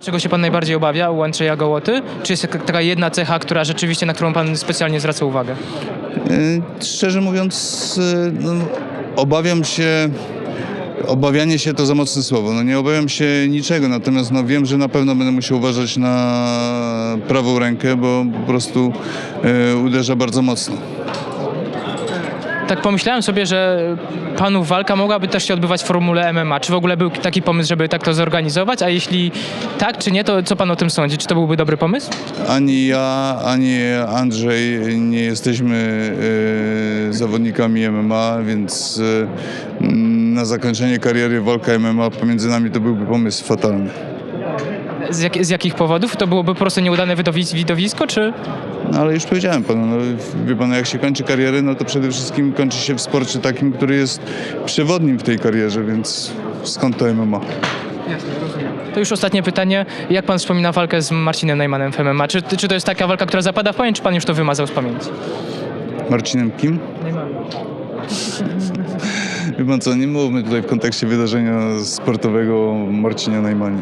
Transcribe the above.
Czego się pan najbardziej obawia u Andrzeja Gołoty? Czy jest taka- jedna cecha, która rzeczywiście, na którą pan specjalnie zwraca uwagę? E, Szczerze mówiąc, e, no, obawiam się. Obawianie się to za mocne słowo. No nie obawiam się niczego, natomiast no wiem, że na pewno będę musiał uważać na prawą rękę, bo po prostu e, uderza bardzo mocno. Tak pomyślałem sobie, że panów walka mogłaby też się odbywać w formule MMA. Czy w ogóle był taki pomysł, żeby tak to zorganizować? A jeśli tak, czy nie, to co pan o tym sądzi? Czy to byłby dobry pomysł? Ani ja, ani Andrzej nie jesteśmy e, zawodnikami MMA, więc m, na zakończenie kariery walka MMA pomiędzy nami to byłby pomysł fatalny. Z, jak, z jakich powodów? To byłoby po prostu nieudane widowisk, widowisko, czy... No ale już powiedziałem panu, no, wie pan, jak się kończy karierę, no to przede wszystkim kończy się w sporcie takim, który jest przewodnim w tej karierze, więc skąd to MMA? To już ostatnie pytanie. Jak pan wspomina walkę z Marcinem Najmanem w MMA? Czy, czy to jest taka walka, która zapada w pamięć, czy pan już to wymazał z pamięci? Marcinem kim? Wie pan co, nie mówmy tutaj w kontekście wydarzenia sportowego o Marcinie Najmanie.